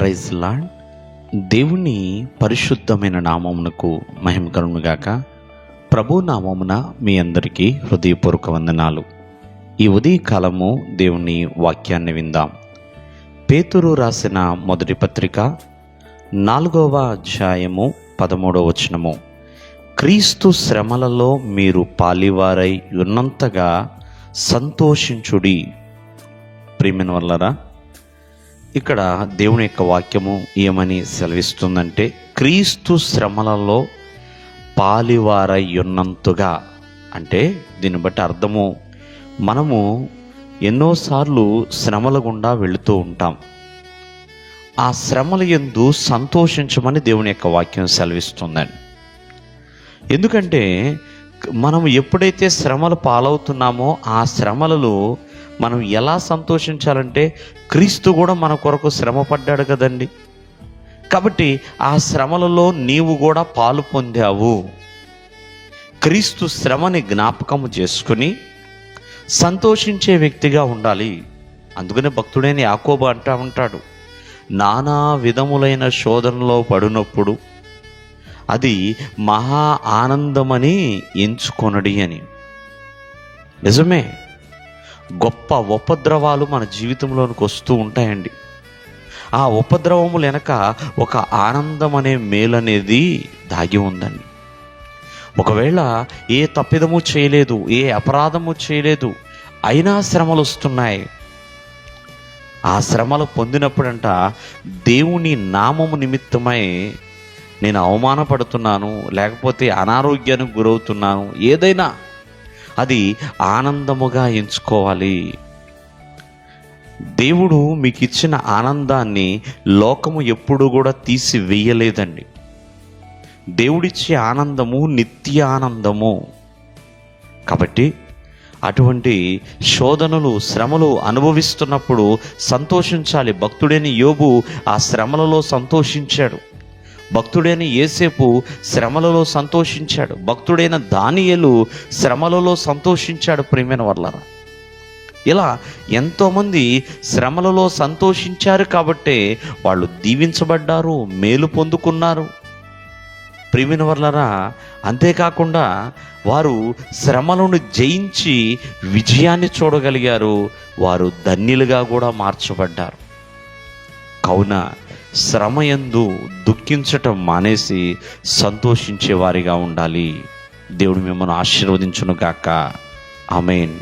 Praise lord. దేవుని పరిశుద్ధమైన నామమునకు మహిమ కలుగుగాక ప్రభు నామమున మీ అందరికీ హృదయపూర్వక వందనాలు. ఈ ఉదయకాలము దేవుని వాక్యాన్ని విందాం. పేతురు రాసిన మొదటి పత్రిక నాలుగవ అధ్యాయము పదమూడవ వచనము. క్రీస్తు శ్రమలలో మీరు పాలివారై ఉన్నంతగా సంతోషించుడి. ప్రేమిన వల్లరా ఇక్కడ దేవుని యొక్క వాక్యము ఏమని సెలవిస్తుందంటే క్రీస్తు శ్రమలలో పాలివారై ఉన్నంతగా అంటే దీన్ని బట్టి అర్థము మనము ఎన్నోసార్లు శ్రమల గుండా వెళుతూ ఉంటాం. ఆ శ్రమల ఎందు సంతోషించమని దేవుని యొక్క వాక్యం సెలవిస్తుందండి. ఎందుకంటే మనం ఎప్పుడైతే శ్రమలు పాలవుతున్నామో ఆ శ్రమలలో మనం ఎలా సంతోషించాలంటే క్రీస్తు కూడా మన కొరకు శ్రమ పడ్డాడు కదండి. కాబట్టి ఆ శ్రమలలో నీవు కూడా పాలు పొందావు. క్రీస్తు శ్రమని జ్ఞాపకము చేసుకుని సంతోషించే వ్యక్తిగా ఉండాలి. అందుకనే భక్తుడైన యాకోబు అంటా ఉంటాడు నానా విధములైన శోధనలో పడినప్పుడు అది మహా ఆనందమని ఎంచుకొనడి అని. నిజమే గొప్ప ఉపద్రవాలు మన జీవితంలోనికి వస్తూ ఉంటాయండి. ఆ ఉపద్రవములు వెనక ఒక ఆనందం అనే మేలు అనేది దాగి ఉందండి. ఒకవేళ ఏ తప్పిదము చేయలేదు ఏ అపరాధము చేయలేదు అయినా శ్రమలు వస్తున్నాయి. ఆ శ్రమలు పొందినప్పుడంట దేవుని నామము నిమిత్తమై నేను అవమానపడుతున్నాను లేకపోతే అనారోగ్యానికి గురవుతున్నాను ఏదైనా అది ఆనందముగా ఎంచుకోవాలి. దేవుడు మీకు ఇచ్చిన ఆనందాన్ని లోకము ఎప్పుడు కూడా తీసివేయలేదండి. దేవుడిచ్చే ఆనందము నిత్య ఆనందము. కాబట్టి అటువంటి శోధనలు శ్రమలు అనుభవిస్తున్నప్పుడు సంతోషించాలి. భక్తుడైన యోబు ఆ శ్రమలలో సంతోషించాడు. భక్తుడైన ఏసేపు శ్రమలలో సంతోషించాడు. భక్తుడైన దానియలు శ్రమలలో సంతోషించాడు ప్రేమైన వర్లరా. ఇలా ఎంతోమంది శ్రమలలో సంతోషించారు కాబట్టే వాళ్ళు దీవించబడ్డారు మేలు పొందుకున్నారు. ప్రేమిన వర్లరా అంతేకాకుండా వారు శ్రమలను జయించి విజయాన్ని చూడగలిగారు. వారు ధన్యులుగా కూడా మార్చబడ్డారు. కావున శ్రమయందు దుఃఖించటం మానేసి సంతోషించే వారిగా ఉండాలి. దేవుడు మిమ్మల్ని ఆశీర్వదించును గాక ఆమెన్.